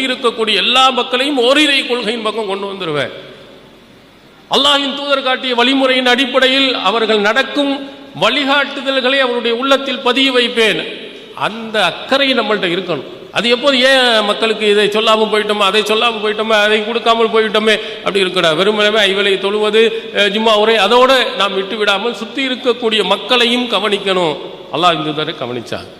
இருக்கக்கூடிய எல்லா மக்களையும் ஓரிரை கொள்கையின் பக்கம் கொண்டு வந்துருவேன். அல்லாஹின் தூதர் காட்டிய வழிமுறையின் அடிப்படையில் அவர்கள் நடக்கும் வழிகாட்டுதல்களை அவருடைய உள்ளத்தில் பதிய வைப்பேன். அந்த அக்கறை நம்மள்ட்ட இருக்கணும். அது எப்போது ஏன் மக்களுக்கு இதை சொல்லாமல் போயிட்டோமே அதை சொல்லாமல் போயிட்டோமே அதை கொடுக்காமல் போயிட்டோமே அப்படி இருக்கிற வெறுமனவே ஐவலை தொழுவது ஜும்மா உரை அதோடு நாம் விட்டு விடாமல் சுற்றி இருக்கக்கூடிய மக்களையும் கவனிக்கணும். அல்லாஹ் தூதரை கவனித்தாங்க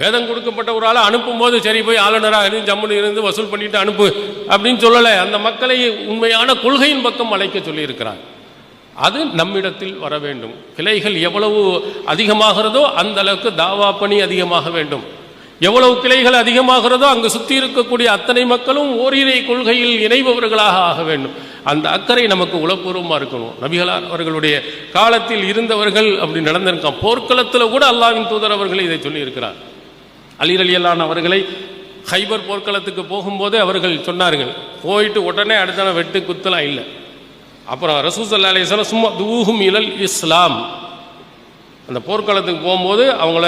வேதம் கொடுக்கப்பட்ட ஒரு ஆளை அனுப்பும்போது சரி போய் ஆளுநராக இருந்து ஜம்முன்னு இருந்து வசூல் பண்ணிட்டு அனுப்பு அப்படின்னு சொல்லலை. அந்த மக்களை உண்மையான கொள்கையின் பக்கம் அழைக்க சொல்லியிருக்கிறார். அது நம்மிடத்தில் வர வேண்டும். கிளைகள் எவ்வளவு அதிகமாகிறதோ அந்த அளவுக்கு தாவா பணி அதிகமாக வேண்டும். எவ்வளவு கிளைகள் அதிகமாகிறதோ அங்கு சுற்றி இருக்கக்கூடிய அத்தனை மக்களும் ஓரிரை கொள்கையில் இணைபவர்களாக ஆக வேண்டும். அந்த அக்கறை நமக்கு உளப்பூர்வமாக இருக்கணும். நபிகளார் அவர்களுடைய காலத்தில் இருந்தவர்கள் அப்படி நடந்திருக்கான் போர்க்களத்தில் கூட அல்லாவின் தூதர் அவர்கள் இதை சொல்லியிருக்கிறார். அலி அலியல்லான் அவர்களை ஹைபர் போர்க்களத்துக்கு போகும்போதே அவர்கள் சொன்னார்கள். போயிட்டு உடனே அடுத்த நாள் வெட்டு குத்தலாம் இல்லை. அப்புறம் ரசூசல்லா அலிஸ்லாம் சும்மா தூஹும் இலல் இஸ்லாம். அந்த போர்க்களத்துக்கு போகும்போது அவங்கள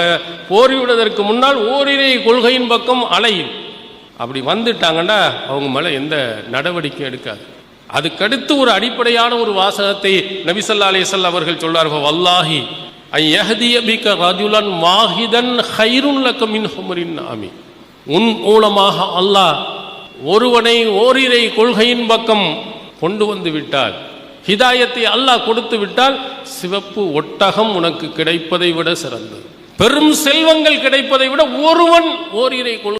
போரிவிடுவதற்கு முன்னால் ஓரிரை கொள்கையின் பக்கம் அலையும். அப்படி வந்துட்டாங்கன்னா அவங்க மேலே எந்த நடவடிக்கை எடுக்காது. அதுக்கடுத்து ஒரு அடிப்படையான ஒரு வாசகத்தை நபிசல்லா அலிசல் அவர்கள் சொல்வார்கள் வல்லாஹி ஐ ரஜுலன் வாஹிதன் ஹைருன் மின் ஹுமரின் உன் மூலமாக அல்லாஹ் ஒருவனை ஓரிரை கொள்கையின் பக்கம் கொண்டு வந்து விட்டால் ஹிதாயத்தை அல்லாஹ் கொடுத்து விட்டால் சிவப்பு ஒட்டகம் உனக்கு கிடைப்பதை விட சிறந்தது. பெரும் செல்வங்கள் கிடைப்பதை விட ஒருவன் ஓரிரை கொள்கை